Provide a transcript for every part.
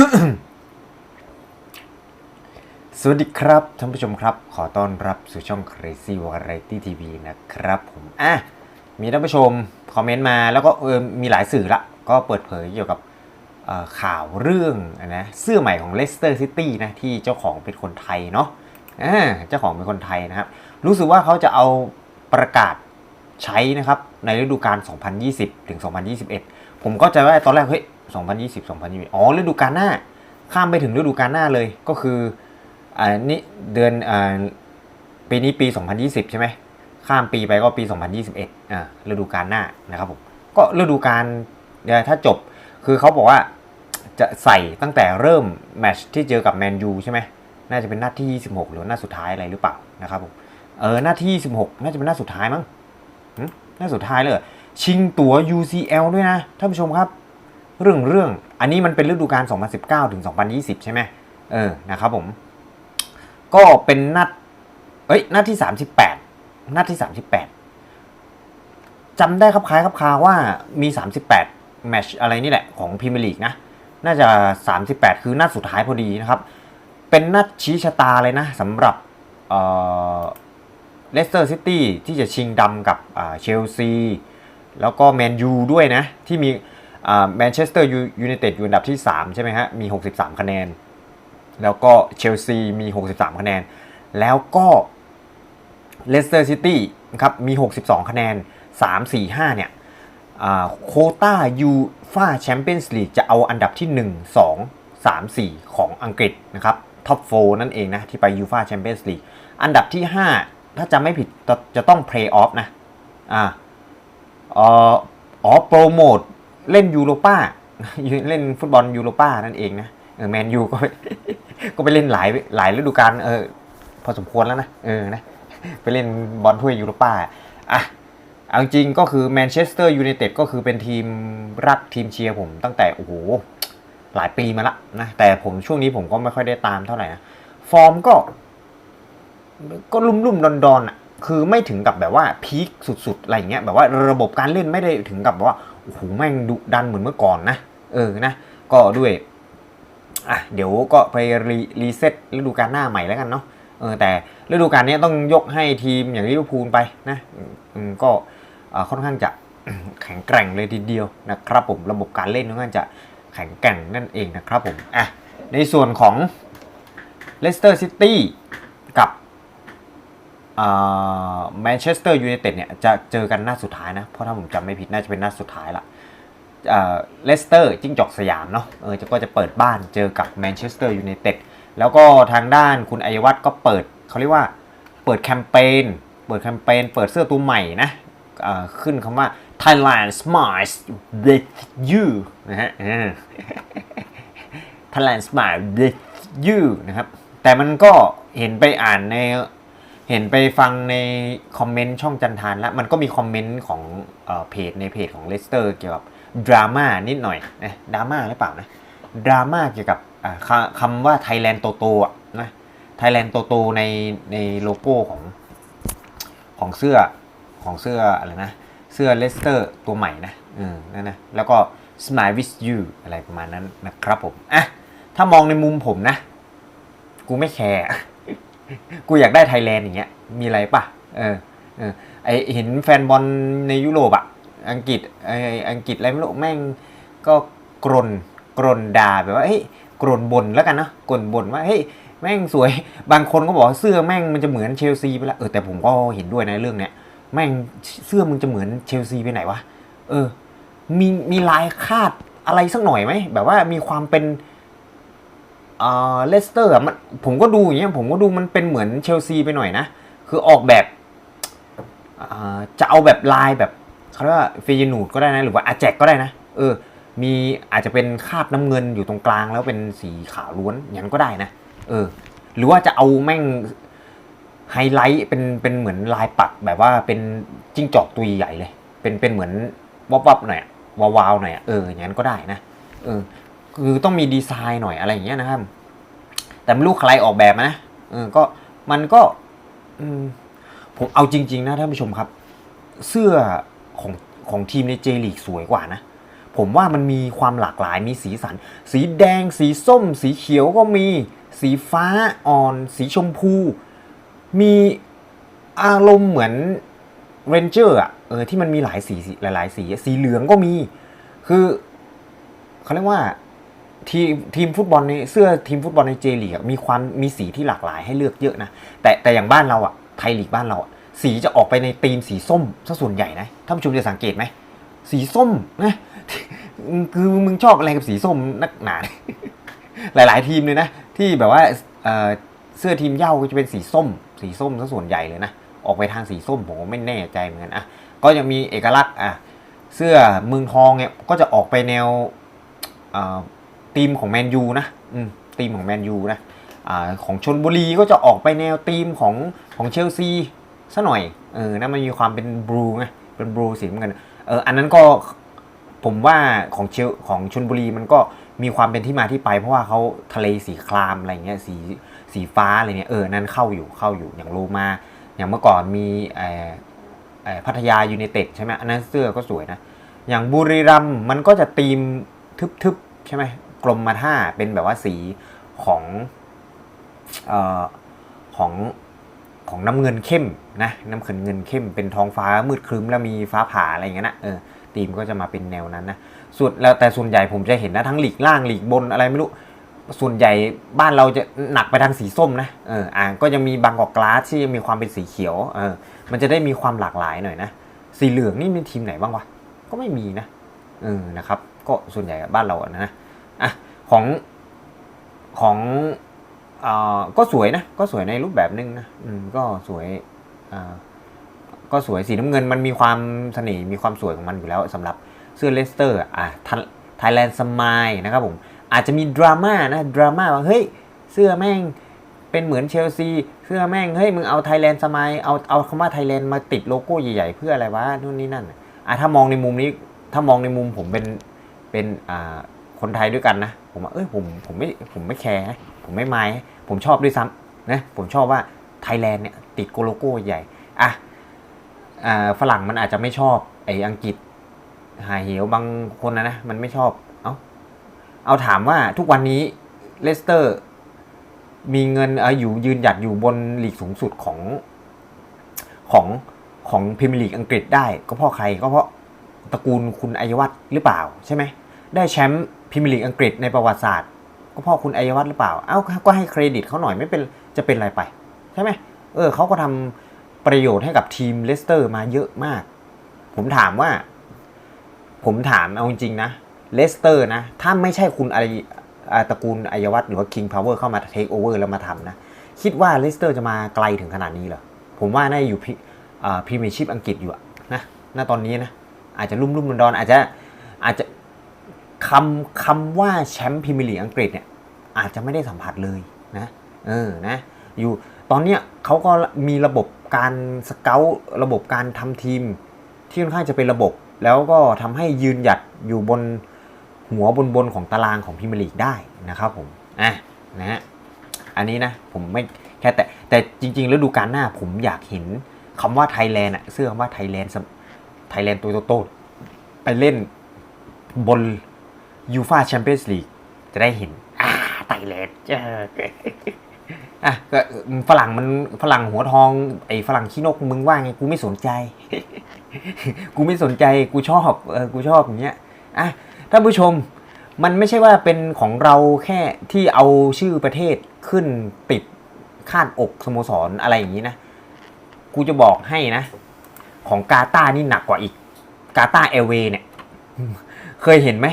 สวัสดีครับท่านผู้ชมครับ ขอต้อนรับสู่ช่อง Crazy Variety TV นะครับผมอะมีท่านผู้ชมคอมเมนต์มาแล้วก็เออมีหลายสื่อละ ก็เปิดเผยเกี่ยวกับข่าวเรื่องนะเสื้อใหม่ของ Leicester City นะที่เจ้าของเป็นคนไทยเนาะอ่าเจ้าของเป็นคนไทยนะครับ รู้สึกว่าเขาจะเอาประกาศใช้นะครับในฤดูกาล 2020 ถึง 2021 ผมก็จะว่าตอนแรกเฮ้ย 2020 2021อ๋อฤดูกาลหน้า ข้ามไปถึงฤดูกาลหน้าเลยก็คืออ่านี่เดือนอ่าปีนี้ปี 2020 ใช่ไหมข้ามปีไปก็ปี 2021อ่าฤดูกาลหน้านะครับผมก็ฤดูกาลเดี๋ยวถ้าจบคือเขาบอกว่าจะใส่ตั้งแต่เริ่มแมตชที่เจอกับแมนยูใช่ไหมน่าจะเป็นหน้าที่ 26 หรือหน้าสุดท้ายอะไรหรือเปล่านะครับผมเออหน้าที่ 26 น่าจะเป็นหน้าสุดท้ายมั้งหน้าสุดท้ายเลย ชิงตั๋ว UCL ด้วยนะท่านผู้ชมครับ เรื่องเรื่อง อันนี้มันเป็นฤดูกาล 2019 ถึง 2020 ใช่ไหมเออ นะครับผม ก็เป็นนัด เอ้ย นัดที่ 38 นัดที่ 38จำได้ครับคล้ายครับคาว่ามี 38 แมชอะไรนี่แหละ ของพรีเมียร์ลีกนะ น่าจะ 38 คือนัดสุดท้ายพอดีนะครับ เป็นนัดชี้ชะตาเลยนะสำหรับเเลสเตอร์ซิตี้ที่จะชิงดำกับเชลซี แล้วก็แมนยูด้วยนะ ที่มี แมนเชสเตอร์ยูไนเต็ดอยู่อันดับที่ 3 ใช่ไหมฮะ มี 63 คะแนน แล้วก็เชลซีมี 63 คะแนน แล้วก็เลสเตอร์ซิตี้ครับมี 62 คะแนน 3 4 5 เนี่ยโคต้ายูฟาแชมเปี้ยนส์ลีกจะเอาอันดับที่ 1 2 3 4 ของอังกฤษนะครับท็อปโฟนั่นเองนะ ที่ไปยูฟาแชมเปี้ยนส์ลีกอันดับที่ 5 ถ้าจำไม่ผิดจะต้องเพลย์ออฟนะอ่าอ๋ออ๋อโปรโมท เล่นยูโรป้าเล่นฟุตบอลยูโรป้านั่นเองนะเออแมนยูก็ก็ไปเล่นหลายหลายฤดูกาลเออพอสมควรแล้วนะเออนะไปเล่นบอลถ้วยยูโรป้าอะเอาจริงก็คือแมนเชสเตอร์ยูไนเต็ดก็คือเป็นทีมรักทีมเชียร์ผมตั้งแต่โอ้โหหลายปีมาละนะแต่ผมช่วงนี้ผมก็ไม่ค่อยได้ตามเท่าไหร่นะฟอร์มก็ ก็ลุ่มลุ่มดอนดอนอะคือไม่ถึงกับแบบว่าพีคสุดๆอะไรเงี้ยแบบว่าระบบการเล่นไม่ได้ถึงกับว่า โหแม่งดุดันเหมือนเมื่อก่อนนะ เออนะ ก็ด้วยอะเดี๋ยวก็ไปรีรีเซ็ตฤดูกาลหน้าใหม่แล้วกันเนาะเออแต่ฤดูกาลนี้ต้องยกให้ทีมอย่างลิเวอร์พูลไปนะก็ค่อนข้างจะแข็งแกร่งเลยทีเดียวนะครับผมระบบการเล่นค่อนข้างจะแข็งแกร่งนั่นเองนะครับผมอะในส่วนของเลสเตอร์ซิตี้กับ แมนเชสเตอร์ยูไนเต็ดเนี่ยจะเจอกันหน้าสุดท้ายนะ เพราะถ้าผมจำไม่ผิดน่าจะเป็นหน้าสุดท้ายละเลสเตอร์จิ้งจอกสยามเนาะเออจะก็จะเปิดบ้านเจอกับแมนเชสเตอร์ยูไนเต็ดแล้วก็ทางด้านคุณอัยวัฒน์ก็เปิดเขาเรียกว่าเปิดแคมเปญเปิดแคมเปญเปิดเสื้อตัวใหม่นะขึ้นคำว่า Thailand smiles with you นะฮะ Thailand smiles with you นะครับ แต่มันก็เห็นไปอ่านใน เห็นไปฟังในคอมเมนต์ช่องจันทานแล้วมันก็มีคอมเมนต์ของเพจในเพจของเลสเตอร์เกี่ยวกับดราม่านิดหน่อยนะดราม่าหรือเปล่านะดราม่าเกี่ยวกับคำว่าไทยแลนด์โตโตนะไทยแลนด์โตโตในในโลโก้ของของเสื้อของเสื้ออะไรนะเสื้อเลสเตอร์ตัวใหม่นะอืมนั่นนะแล้วก็ smile with you อะไรประมาณนั้นนะครับผมอะถ้ามองในมุมผมนะ กูไม่แคร์ กูอยากได้ไทยแลนด์อย่างเงี้ยมีอะไรป่ะเออเออไอเห็นแฟนบอลในยุโรปอะอังกฤษไออังกฤษอะไรไม่รู้แม่งก็กรนกรนด่าแบบว่าเฮ้ยกรนบ่นแล้วกันเนาะกรนบ่นว่าเฮ้ยแม่งสวยบางคนก็บอกเสื้อแม่งมันจะเหมือนเชลซีไปละเออแต่ผมก็เห็นด้วยในเรื่องเนี้ยแม่งเสื้อมึงจะเหมือนเชลซีไปไหนวะเออมีมีลายคาดอะไรสักหน่อยไหมแบบว่ามีความเป็น เลสเตอร์มันผมก็ดูอย่างเงี้ยผมก็ดูมันเป็นเหมือนเชลซีไปหน่อยนะ คือออกแบบจะเอาแบบลายแบบเขาเรียกว่าเฟยนูดก็ได้นะ หรือว่าอาแจกก็ได้นะ เออ มีอาจจะเป็นคาบน้ำเงินอยู่ตรงกลางแล้วเป็นสีขาวล้วนอย่างนั้นก็ได้นะ เออ หรือว่าจะเอาแม่งไฮไลท์เป็นเป็นเหมือนลายปักแบบว่าเป็นจิ้งจอกตัวใหญ่เลย เป็นเป็นเหมือนวับวับหน่อยวาวาวหน่อยเอออย่างนั้นก็ได้นะ เออ คือต้องมีดีไซน์หน่อยอะไรอย่างเงี้ยนะครับ แต่ไม่รู้ใครออกแบบนะเออก็มันก็ผมเอาจริง ๆ นะท่านผู้ชมครับ เสื้อของของทีมในเจลีกสวยกว่านะผมว่ามันมีความหลากหลายมีสีสัน สีแดง สีส้ม สีเขียวก็มี สีฟ้าอ่อน สีชมพู มีอารมณ์เหมือนเรนเจอร์อะเออที่มันมีหลายสีสีหลายๆสีสีเหลืองก็มี คือเขาเรียกว่า ทีมทีมฟุตบอลในเสื้อทีมฟุตบอลในเจลีกมีความมีสีที่หลากหลายให้เลือกเยอะนะแต่แต่อย่างบ้านเราอะไทยลีกบ้านเราอะสีจะออกไปในธีมสีส้มซะส่วนใหญ่นะท่านผู้ชมจะสังเกตไหมสีส้มนะคือมึงชอบอะไรกับสีส้มนักหนา หลาย ๆ ทีมเลยนะ ที่แบบว่าเเสื้อทีมเย้าก็จะเป็นสีส้ม สีส้มซะส่วนใหญ่เลยนะออกไปทางสีส้มผมก็ไม่แน่ใจเหมือนกันอะก็ยังมีเอกลักษณ์อะเสื้อเมืองทองเนี่ยก็จะออกไปแนวอ่า ทีมของแมนยูนะอืมทีมของแมนยูนะอ่าของชนบุรีก็จะออกไปแนวทีมของของเชลซีซะหน่อยเออนั่นมันมีความเป็นบลูไงเป็นบลูสีเหมือนกันเอออันนั้นก็ผมว่าของเชลของชนบุรีมันก็มีความเป็นที่มาที่ไปเพราะว่าเขาทะเลสีครามอะไรเงี้ยสีสีฟ้าอะไรเนี่ยเออนั้นเข้าอยู่เข้าอยู่อย่างโลมาอย่างเมื่อก่อนมีเอ่อเอ่อพัทยายูไนเต็ดใช่ไหมอันนั้นเสื้อก็สวยนะ อย่างบุรีรัมย์มันก็จะตีมทึบๆใช่ไหม กรมมาท่าเป็นแบบว่าสีของเอ่อของของน้ำเงินเข้มนะน้ำเงินเงินเข้มเป็นท้องฟ้ามืดครึ้มแล้วมีฟ้าผ่าอะไรอย่างเงี้ยนะเออตีมก็จะมาเป็นแนวนั้นนะส่วนแล้วแต่ส่วนใหญ่ผมจะเห็นนะทั้งหลีกล่างหลีกบนอะไรไม่รู้ส่วนใหญ่บ้านเราจะหนักไปทางสีส้มนะเอออ่าก็ยังมีบางกอกกลาสที่ยังมีความเป็นสีเขียวเออมันจะได้มีความหลากหลายหน่อยนะสีเหลืองนี่มีทีมไหนบ้างวะก็ไม่มีนะเออนะครับ ก็ส่วนใหญ่บ้านเราอะนะ อะของของเอ่อก็สวยนะ ก็สวยในรูปแบบนึงนะอืมก็สวยอ่าก็สวยสีน้ำเงินมันมีความเสน่ห์มีความสวยของมันอยู่แล้วสำหรับเสื้อเลสเตอร์อะไทยแลนด์สมายนะครับผมอาจจะมีดราม่านะดราม่าว่าเฮ้ยเสื้อแม่งเป็นเหมือนเชลซีเสื้อแม่งเฮ้ยมึงเอาไทยแลนด์สมายเอาเอาคำว่าไทยแลนด์มาติดโลโก้ใหญ่ๆเพื่ออะไรวะนู่นนี่นั่นอะถ้ามองในมุมนี้ถ้ามองในมุมผมเป็นเป็นอ่า คนไทยด้วยกันนะ ผมว่าเอ้ยผมผมไม่ผมไม่แคร์ผมไม่ไมายผมชอบด้วยซ้ำนะผมชอบว่าไทยแลนด์เนี่ยติดโลโก้ใหญ่อะฝรั่งมันอาจจะไม่ชอบไอ้อังกฤษหายเหวบางคนนะนะมันไม่ชอบ เอ้าเอาถามว่าทุกวันนี้เลสเตอร์มีเงินออยู่ยืนหยัดอยู่บนลีกสูงสุดของของของพรีเมียร์ลีกอังกฤษได้ ก็เพราะใครก็เพราะตระกูลคุณอัยวัฒน์หรือเปล่าใช่ไหมได้แชมป์ พรีเมียร์ลีกอังกฤษในประวัติศาสตร์ ก็พราะคุณอัยวัฒน์หรือเปล่า เอ้าก็ให้เครดิตเขาหน่อยไม่เป็นจะเป็นอะไรไป ใช่ไหมเออเขาก็ทำประโยชน์ให้กับทีมเลสเตอร์มาเยอะมาก ผมถามว่า ผมถามเอาจริงๆนะเลสเตอร์นะ ถ้าไม่ใช่คุณอะไรอ่าตระกูลอัยวัฒน์หรือว่าคิงพาวเวอร์เข้ามาเทคโอเวอร์แล้วมาทำนะ คิดว่าเลสเตอร์จะมาไกลถึงขนาดนี้เหรอ ผมว่าน่าจะอยู่พรีเมียร์ชิพอังกฤษอยู่อะนะณตอนนี้นะ อาจจะลุ่มลุ่มดอนอาจจะอาจจะ คำคำว่าแชมป์พรีเมียร์ลีกอังกฤษเนี่ยอาจจะไม่ได้สัมผัสเลยนะเออนะอยู่ตอนเนี้ยเขาก็มีระบบการสเกลระบบการทำทีม ที่ค่อนข้างจะเป็นระบบ แล้วก็ทำให้ยืนหยัดอยู่บนหัวบนบนของตารางของพรีเมียร์ลีกได้นะครับผมอะนะฮะอันนี้นะผมไม่แค่แต่แต่จริงๆแล้วดูการหน้าผมอยากเห็นคำว่าไทยแลนด์อะเสื้อคำว่าไทยแลนด์ไทยแลนด์ตัวโตๆไปเล่นบน ยูฟาแชมเปี้ยนส์ลีกจะได้เห็น อ่าไทยแลนด์เจ้าอะก็ฝรั่งมันฝรั่งหัวทอง ไอ้ฝรั่งขี้นกมึงว่าไงกูไม่สนใจ กูไม่สนใจกูชอบเออกูชอบอย่างเงี้ยอะท่านผู้ชมมันไม่ใช่ว่าเป็นของเราแค่ที่เอาชื่อประเทศขึ้นติดคาดอกสโมสรอะไรอย่างนี้นะ กูจะบอกให้นะ ของกาตานี่หนักกว่าอีก กาตาร์แอเวเนี่ย เคยเห็นไหม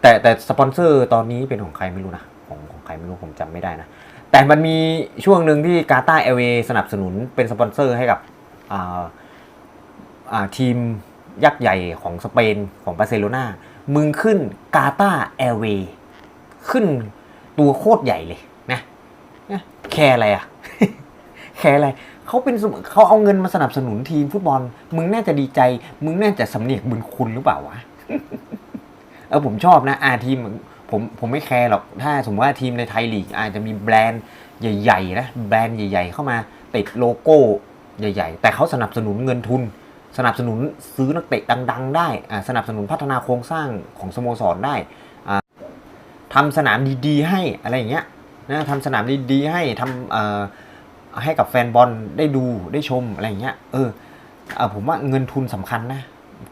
แต่แต่สปอนเซอร์ตอนนี้เป็นของใครไม่รู้นะ ของของใครไม่รู้ผมจำไม่ได้นะ แต่มันมีช่วงหนึ่งที่กาตาร์แอเวย์สนับสนุนเป็นสปอนเซอร์ให้กับทีมยักษ์ใหญ่ของสเปนของบาร์เซโลนามึงขึ้นกาตาร์แอร์เวย์ขึ้นตัวโคตรใหญ่เลยนะนะแคร์อะไรอะแคร์อะไรเขาเป็นเขาเอาเงินมาสนับสนุนทีมฟุตบอล มึงน่าจะดีใจ มึงน่าจะสำเนียกบุญคุณหรือเปล่าวะ ออผมชอบนะอาทีมผมผมไม่แคร์หรอกถ้าสมมติว่าทีมในไทยลีกอาจจะมีแบรนด์ใหญ่ๆนะแบรนด์ใหญ่ ๆ เข้ามาติดโลโก้ใหญ่ ๆ แต่เขาสนับสนุนเงินทุน สนับสนุนซื้อนักเตะดัง ๆ ได้อ่าสนับสนุนพัฒนาโครงสร้างของสโมสรได้อ่าทำสนามดีๆ ให้อะไรอย่างเงี้ยนะทำสนามดีๆให้ทำเอ่อให้กับแฟนบอลได้ดูได้ชมอะไรอย่างเงี้ยเออเออผมว่าเงินทุนสำคัญนะ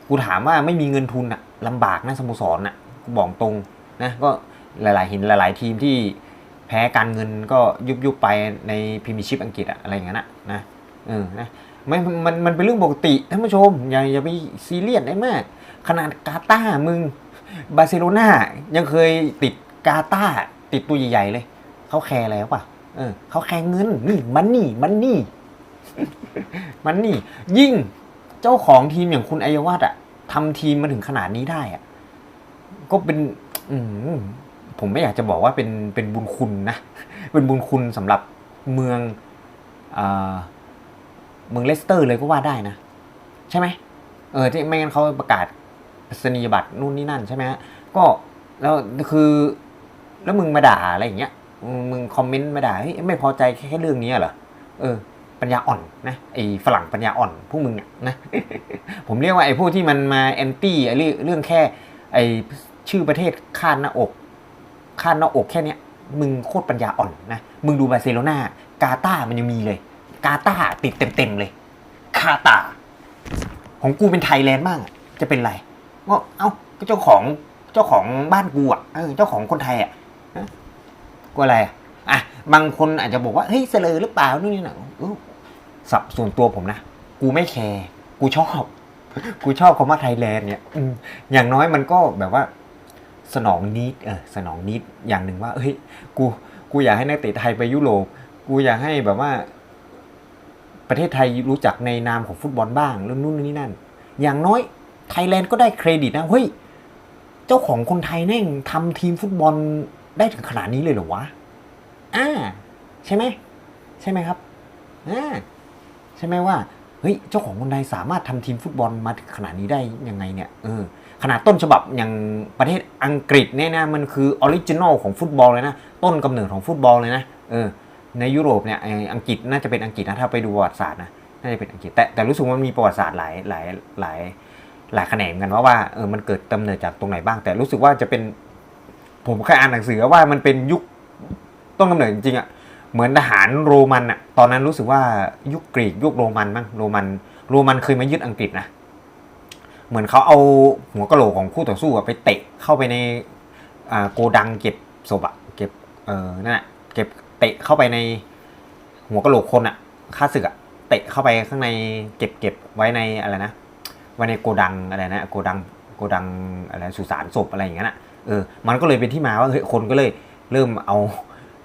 กูถามว่าไม่มีเงินทุนอะลำบากนะสโมสรอะกูบอกตรงนะก็หลาย ๆ เห็นหลาย ๆ ทีมที่แพ้การเงินก็ยุบยุบไปในพรีเมียร์ชิพอังกฤษอะอะไรอย่างนั้นะนะเออนะไม่มันมันเป็นเรื่องปกติท่านผู้ชม อย่าอย่าไปซีเรียสได้มาก ขนาดกาตามึงบาร์เซโลนายังเคยติดกาตาติดตัวใหญ่ๆเลยเขาแคร์อะไรหรือเปล่ะเออเขาแคร์เงินนี่มันนี่มันนี่ มันนี่ยิ่ง เจ้าของทีมอย่างคุณอายวัตอะทำทีมมาถึงขนาดนี้ได้อะก็เป็น อืผมไม่อยากจะบอกว่าเป็นเป็นบุญคุณนะ เป็นบุญคุณสำหรับเมืองเมืองเลสเตอร์เลยก็ว่าได้นะ ใช่ไหมเออที่ไม่งั้นเขาประกาศสนียบัตรนู่นนี่นั่นใช่ไหมฮะก็แล้วคือ แล้วมึงมาด่าอะไรอย่างเงี้ยมึงคอมเมนต์มาด่าเฮ้ยไม่พอใจแค่เรื่องนี้เหรอเออ ปัญญาอ่อนนะไอ้ฝรั่งปัญญาอ่อนพวกมึงอะนะผมเรียกว่าไอ้พวกที่มันมาแอนตี้ไอ้เรื่องแค่ ไอ้ชื่อประเทศคาดหน้าอกคาดหน้าอกแค่เนี้ยมึงโคตรปัญญาอ่อนนะมึงดูบาร์เซโลนากาตามันยังมีเลย กาตาติดเต็มๆเลย คาตา ของกูเป็นไทยแลนด์บ้างจะเป็นไรก็เอ้าก็เจ้าของเจ้าของบ้านกูอะเออเจ้าของคนไทยอะกูอะไรอะอะบางคนอาจจะบอกว่าเฮ้ยเสลอหรือเปล่านู่นนี่นะ สับส่วนตัวผมนะ กูไม่แคร์กูชอบ กูชอบคำว่าไทยแลนด์เนี่ยอือย่างน้อยมันก็แบบว่าสนองนิดเออสนองนิดอย่างหนึ่งว่าเฮ้ยกูกูอยากให้นักเตะไทยไปยุโรปกูอยากให้แบบว่า ประเทศไทยรู้จักในนามของฟุตบอลบ้างเรื่องนู่นนี่นั่น อย่างน้อยไทยแลนด์ก็ได้เครดิตนะเฮ้ยเจ้าของคนไทยแน่งทำทีมฟุตบอลได้ถึงขนาดนี้เลยเหรอวะอ่าใช่ไหมใช่ไหมครับอ่า ช่ไหมว่าเฮ้ยเจ้าของคนไทยสามารถทำทีมฟุตบอลมาถึงขนาดนี้ได้ยังไงเนี่ยเออขนาดต้นฉบับอย่างประเทศอังกฤษเนี่ยนะมันคือออริจินอลของฟุตบอลเลยนะ ต้นกำเนิดของฟุตบอลเลยนะเออในยุโรปเนี่ยอังกฤษน่าจะเป็นอังกฤษนะถ้าไปดูประวัติศาสตร์นะน่าจะเป็นอังกฤษแต่แต่รู้สึกว่ามันมีประวัติศาสตร์หลายหลายหลายหลายแขนงกันว่าว่าเออมันเกิดกำเนิดจากตรงไหนบ้าง แต่รู้สึกว่าจะเป็นผมเคยอ่านหนังสือว่ามันเป็นยุคต้นกำเนิดจริงๆอะ เหมือนทหารโรมันอะตอนนั้นรู้สึกว่ายุคกรีกยุคโรมันมั้งโรมันโรมันเคยมายึดอังกฤษนะเหมือนเขาเอาหัวกะโหลกของคู่ต่อสู้อะไปเตะเข้าไปในโกดังเก็บศพอะเก็บเออนั่นแหละเก็บเตะเข้าไปในหัวกะโหลกคนอะฆ่าศึกอะเตะเข้าไปข้างในเก็บเก็บไว้ในอะไรนะไว้ในโกดังอะไรนะโกดังโกดังอะไรสุสานศพอะไรอย่างเงี้ยนะเออมันก็เลยเป็นที่มาว่าเฮ้ยคนก็เลยเริ่มเอา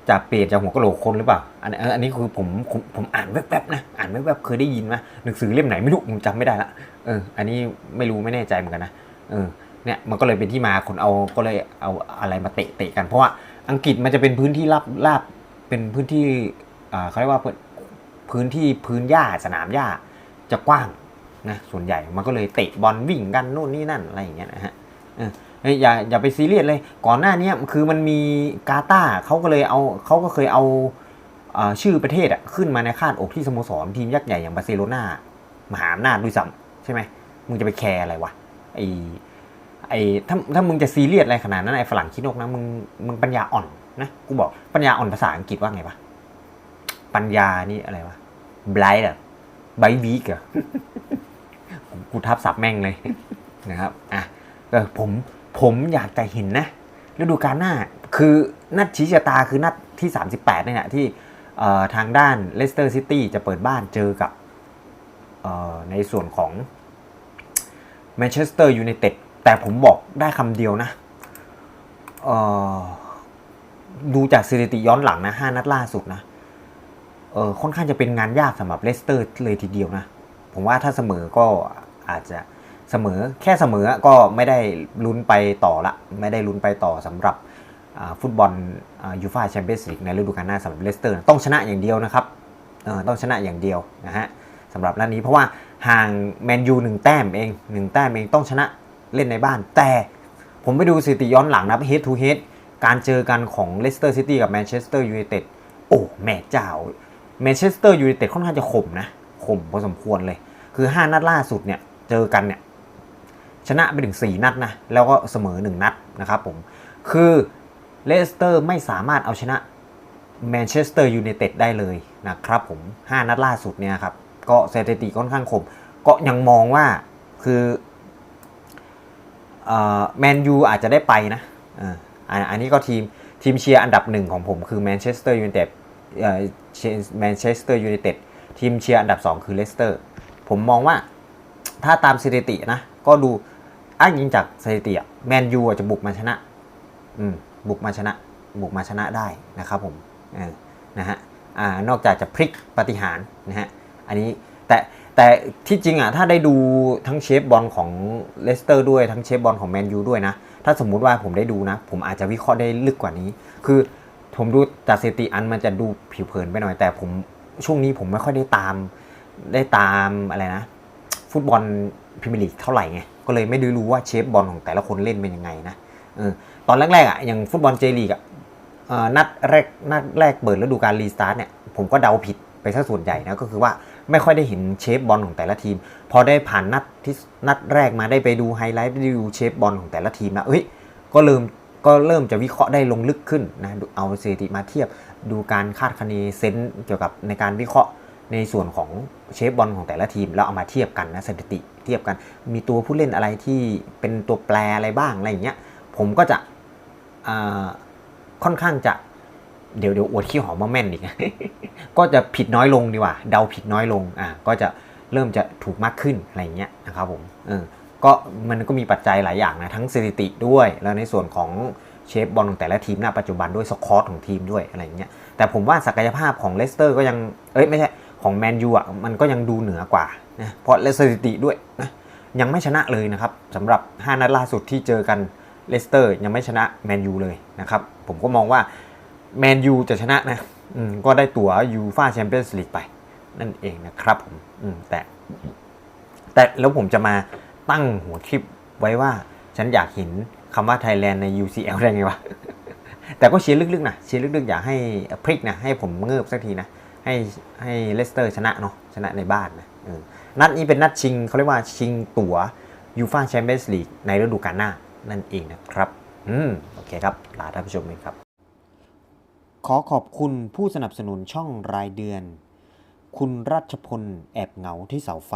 จากเปลี่ยนจากหัวกะโหลกคนหรือเปล่า อันนี้อันนี้คือผมผมผมอ่านแวบๆนะ อ่านแวบๆเคยได้ยินไหมหนังสือเล่มไหนไม่รู้ผมจำไม่ได้ละ เออ อันนี้ไม่รู้ไม่แน่ใจเหมือนกันนะ เออ เนี่ยมันก็เลยเป็นที่มาคนเอาก็เลยเอาอะไรมาเตะเตะกัน เพราะว่าอังกฤษมันจะเป็นพื้นที่ราบราบ เป็นพื้นที่ อ่าเขาเรียกว่าพื้นที่พื้นหญ้าสนามหญ้าจะกว้างนะ ส่วนใหญ่มันก็เลยเตะบอลวิ่งกันนู่นนี่นั่นอะไรอย่างเงี้ยนะฮะ เออ อย่าอย่าไปซีเรียสเลย ก่อนหน้านี้คือมันมีกาตาเขาก็เลยเอาเขาก็เคยเอาชื่อประเทศอะขึ้นมาในคาดอกที่สโมสรทีมยักษ์ใหญ่อย่างบาร์เซโลนามหาอำนาจด้วยซ้ำใช่ไหมมึงจะไปแคร์อะไรวะไอไอถ้าถ้ามึงจะซีเรียสอะไรขนาดนั้นไอฝรั่งคิดนกนะมึงมึงปัญญาอ่อนนะกูบอกปัญญาอ่อนภาษาอังกฤษว่าไงวะปัญญานี่อะไรวะ blind อะ blind weak เหรอกูทับศัพท์แม่งเลยนะครับอะเออผม ผมอยากจะเห็นนะฤดูกาลหน้า คือนัดชี้ชะตาคือนัดที่ 38เนี่ยนะที่ทางด้านเลสเตอร์ซิตี้จะเปิดบ้านเจอกับในส่วนของแมนเชสเตอร์ยูไนเต็ดแต่ผมบอกได้คำเดียวนะดูจากสถิติย้อนหลังนะ 5 นัดล่าสุดนะเออค่อนข้างจะเป็นงานยากสำหรับเลสเตอร์เลยทีเดียวนะ ผมว่าถ้าเสมอก็อาจจะ เสมอแค่เสมอก็ไม่ได้ลุ้นไปต่อละ ไม่ได้ลุ้นไปต่อสำหรับฟุตบอลยูฟ่าแชมเปี้ยนส์ลีกในฤดูกาลหน้าสำหรับเลสเตอร์ต้องชนะอย่างเดียวนะครับต้องชนะอย่างเดียวนะฮะสำหรับนัดนี้เพราะว่าห่างแมนยูหนึ่งแต้มเองหนึ่งแต้มเองต้องชนะเล่นในบ้าน แต่ผมไปดูสถิติย้อนหลังนะ head to head การเจอกันของเลสเตอร์ซิตี้กับแมนเชสเตอร์ยูไนเต็ดโอ้แม่เจ้าแมนเชสเตอร์ยูไนเต็ดค่อนข้างจะข่มนะข่มพอสมควรเลย คือ 5 นัดล่าสุดเนี่ยเจอกันเนี่ย ชนะไปถึง 4 นัดนะ แล้วก็เสมอ 1 นัดนะครับผม คือเลสเตอร์ไม่สามารถเอาชนะแมนเชสเตอร์ยูไนเต็ดได้เลยนะครับผม 5 นัดล่าสุดเนี่ยครับ ก็สถิติค่อนข้างคม ก็ยังมองว่าคือแมนยูอาจจะได้ไปนะอ่าอันอันนี้ก็ทีมทีมเชียร์อันดับหนึ่งของผมคือแมนเชสเตอร์ยูไนเต็ดแมนเชสเตอร์ยูไนเต็ดทีมเชียร์อันดับ 2 คือเลสเตอร์ ผมมองว่าถ้าตามสถิตินะ ก็ดู อ้างยิงจากสถิติอะแมนยูอาจจะบุกมาชนะ อืมบุกมาชนะ บุกมาชนะได้นะครับผมอนะฮะอ่านอกจากจะพลิกปฏิหารนะฮะอันนี้แต่แต่ที่จริงอะถ้าได้ดูทั้งเชฟบอลของเลสเตอร์ด้วยทั้งเชฟบอลของแมนยูด้วยนะ ถ้าสมมุติว่าผมได้ดูนะ ผมอาจจะวิเคราะห์ได้ลึกกว่านี้ คือผมดูจากสถิติอันมันจะดูผิวเผินไปหน่อย แต่ผมช่วงนี้ผมไม่ค่อยได้ตามได้ตามอะไรนะ ฟุตบอลพรีเมียร์ลีกเท่าไหร่ไง ก็เลยไม่ได้รู้ว่าเชฟบอลของแต่ละคนเล่นเป็นยังไงนะเออตอนแรกๆอะอย่างฟุตบอลเจลีกอะนัดแรกนัดแรกเปิดฤดูกาลรีสตาร์ทเนี่ยผมก็เดาผิดไปซะส่วนใหญ่นะก็คือว่าไม่ค่อยได้เห็นเชฟบอลของแต่ละทีม พอได้ผ่านนัดที่นัดแรกมาได้ไปดูไฮไลท์ได้ดูเชฟบอลของแต่ละทีมแล้วเฮ้ยก็เริ่มก็เริ่มจะวิเคราะห์ได้ลงลึกขึ้นนะเอาสถิติมาเทียบดูการคาดคะเนเซนส์เกี่ยวกับในการวิเคราะห์ ในส่วนของเชฟบอลของแต่ละทีมแล้วเอามาเทียบกันนะสถิติเทียบกัน มีตัวผู้เล่นอะไรที่เป็นตัวแปรอะไรบ้างอะไรอย่างเงี้ยผมก็จะค่อนข้างจะเดี๋ยวเดี๋ยวอวดขี้หอมมาแม่นอีกก็จะผิดน้อยลงดีกว่า เดาผิดน้อยลงอ่าก็จะเริ่มจะถูกมากขึ้นอะไรอย่างเงี้ยนะครับผมเออก็มันก็มีปัจจัยหลายอย่างนะทั้งสถิติด้วย แล้วในส่วนของเชฟบอลของแต่ละทีมณปัจจุบันด้วยสคอร์ของทีมด้วยอะไรอย่างเงี้ยแต่ผมว่าศักยภาพของเลสเตอร์ก็ยังเอ้ยไม่ใช่ ของแมนยูอะมันก็ยังดูเหนือกว่านะเพราะเลสถิติด้วยนะยังไม่ชนะเลยนะครับสำหรับ 5 นัดล่าสุดที่เจอกันเลสเตอร์ยังไม่ชนะแมนยูเลยนะครับผมก็มองว่าแมนยูจะชนะนะอืมก็ได้ตั๋วยูฟาแชมเปี้ยนส์ลีกไป นั่นเองนะครับผมแต่แต่แล้วผมจะมาตั้งหัวคลิปไว้ว่าฉันอยากเห็นคำว่าไทยแลนด์ใน UCL ได้ไงวะ แต่ก็เชียร์ลึกๆนะเชียร์ลึกๆ อยากให้พลิกนะ ให้ผมเงิบสักทีนะ ให้ให้เลสเตอร์ชนะเนาะชนะในบ้านนะนัดนี้เป็นนัดชิงเขาเรียกว่าชิงตั๋วยูฟาแชมเปี้ยนส์ลีกในฤดูกาลหน้านั่นเองนะครับ อืม โอเคครับ ลาท่านผู้ชมเลยครับ ขอขอบคุณผู้สนับสนุนช่องรายเดือน คุณรัชพล แอบเหงาที่เสาไฟ